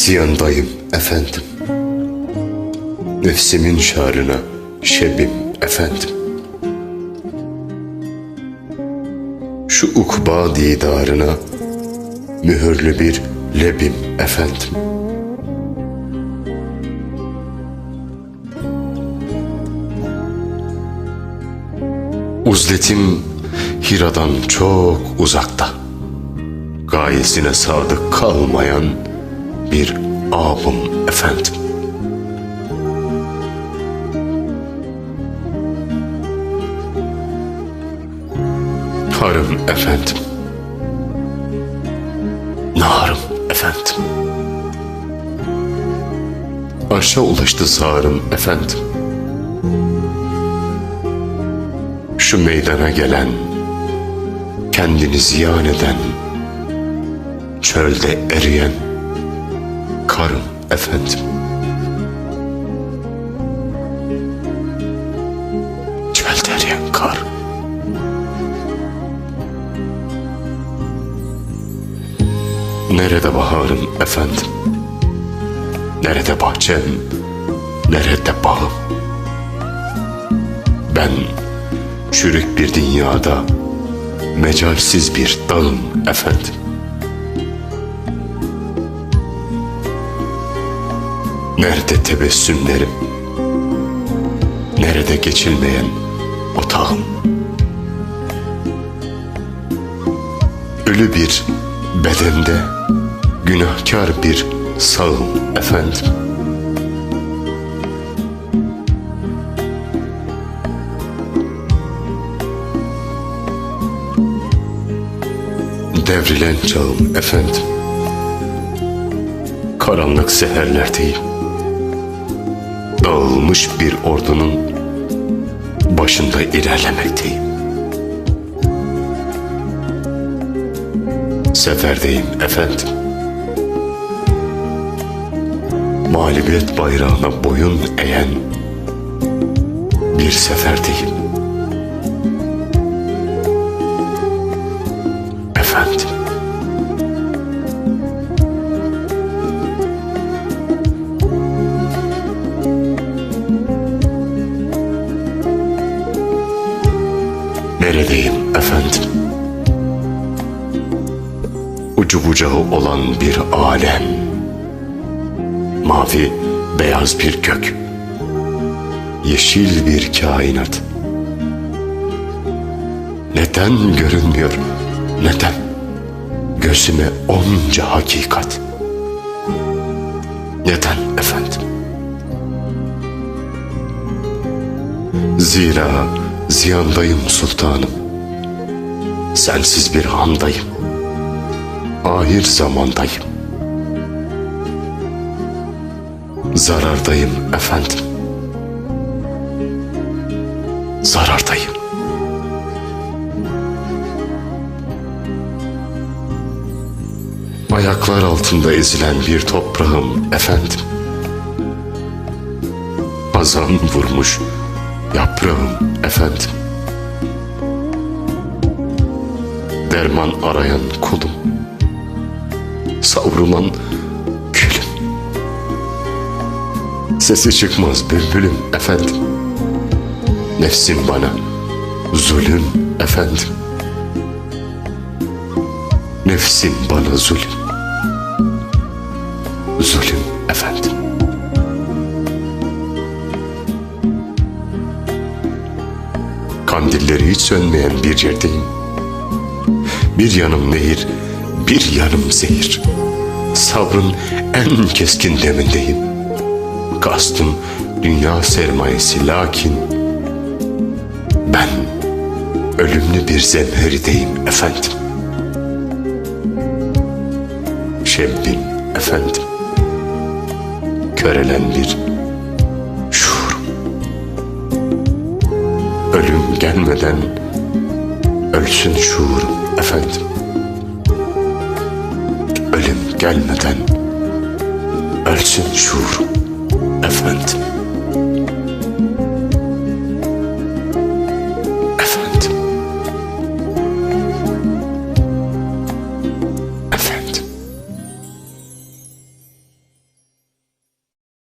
İsyandayım efendim. Nefsimin şarına şebim efendim. Şu ukba didarına mühürlü bir lebim efendim. Uzletim Hira'dan çok uzakta. Gayesine sadık kalmayan bir abım efendim. Harım efendim. Narım efendim. Arşa ulaştı sağırım efendim. Şu meydana gelen, kendini ziyan eden, çölde eriyen karım efendim. Çölde eriyen kar. Nerede baharım efendim? Nerede bahçem? Nerede bağım? Ben çürük bir dünyada mecalsiz bir dağım efendim. Nerede tebessümlerim? Nerede geçilmeyen otağım? Ölü bir bedende günahkar bir sağım efendim. Devrilen çağım efendim. Karanlık seherlerdeyim. Dağılmış bir ordunun başında ilerlemekteyim. Seferdeyim efendim. Mağlubiyet bayrağına boyun eğen bir seferdeyim. Efendim. Neredeyim efendim? Ucu bucağı olan bir alem. Mavi, beyaz bir gök. Yeşil bir kainat. Neden görünmüyor? Neden? Gözüme onca hakikat. Neden efendim? Zira ziyandayım sultanım. Sensiz bir handayım. Ahir zamandayım. Zarardayım efendim. Zarardayım. Ayaklar altında ezilen bir toprağım efendim. Hazan vurmuş yaprağım efendim. Derman arayan kulum. Savrulan külüm. Sesi çıkmaz bülbülüm efendim. Nefsim bana zulüm efendim. Nefsim bana zulüm. Zulüm Kandilleri hiç sönmeyen bir yerdeyim. Bir yanım nehir, bir yanım zehir. Sabrın en keskin demindeyim. Kastım dünya sermayesi lakin ben ölümlü bir zemherideyim efendim. Şebbim efendim. Körelen bir Ölüm gelmeden ölsün şuurum efendim. Ölüm gelmeden ölsün şuurum efendim.